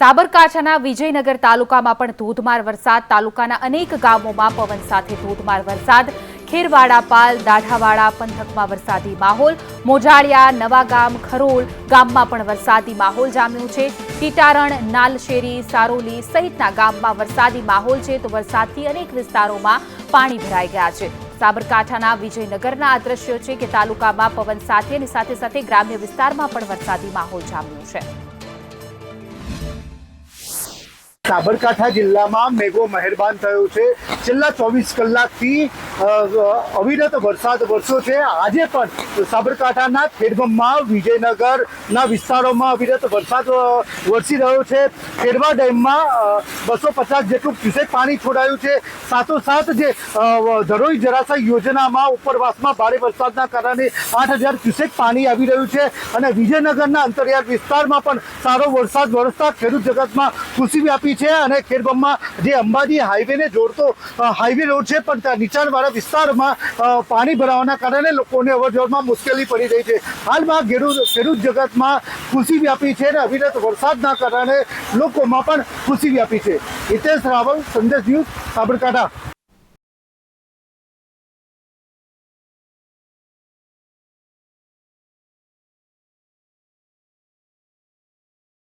સાબરકાંઠાના વિજયનગર તાલુકામાં પણ ધોધમાર વરસાદ. તાલુકાના અનેક ગામોમાં પવન સાથે ધોધમાર વરસાદ. ખેરવાડા, પાલ, દાઢાવાડા પંથકમાં વરસાદી માહોલ. મોજાળિયા, નવાગામ, ખરોળ ગામમાં પણ વરસાદી માહોલ જામ્યો છે. ટીટારણ, નાલશેરી, સારોલી સહિતના ગામમાં વરસાદી માહોલ છે તો વરસાદથી અનેક વિસ્તારોમાં પાણી ભરાઈ ગયા છે. સાબરકાંઠાના વિજયનગરના આ દ્રશ્યો છે કે તાલુકામાં પવન સાથે અને સાથે સાથે ગ્રામ્ય વિસ્તારમાં પણ વરસાદી માહોલ જામ્યો છે. સાબરકાંઠા જિલ્લામાં મેઘો મહેરબાન થયો છે. છેલ્લા ચોવીસ કલાકથી અવિરત વરસાદ વરસ્યો છે. આજે પણ સાબરકાંઠાના ખેડબમમાં વિજયનગરના વિસ્તારોમાં અવિરત વરસાદ વરસી રહ્યો છે. ખેડવા ડેમમાં બસો પચાસ જેટલું ક્યુસેક પાણી છોડાયું છે. સાથોસાથ જે ધરોઈ જળાશય યોજનામાં ઉપરવાસમાં ભારે વરસાદના કારણે આઠ હજાર ક્યુસેક પાણી આવી રહ્યું છે અને વિજયનગરના અંતરિયાળ વિસ્તારમાં પણ સારો વરસાદ વરસતા ખેડૂત જગતમાં ખુશી વ્યાપી છે અને ખેડગામમાં જે અંબાજી હાઈવેને જોડતો હાઈવે રોડ છે, પણ ત્યાં નીચાણવાળા વિસ્તારમાં પાણી ભરાવાના કારણે લોકોને અવરજવરમાં મુશ્કેલી પડી રહી છે. હાલમાં ખેડૂત ખેડૂત જગતમાં ખુશી વ્યાપી છે અને અવિરત વરસાદના કારણે લોકોમાં પણ ખુશી વ્યાપી છે. હિતેશ રાવલ, સંદેશ ન્યૂઝ, સાબરકાંઠા.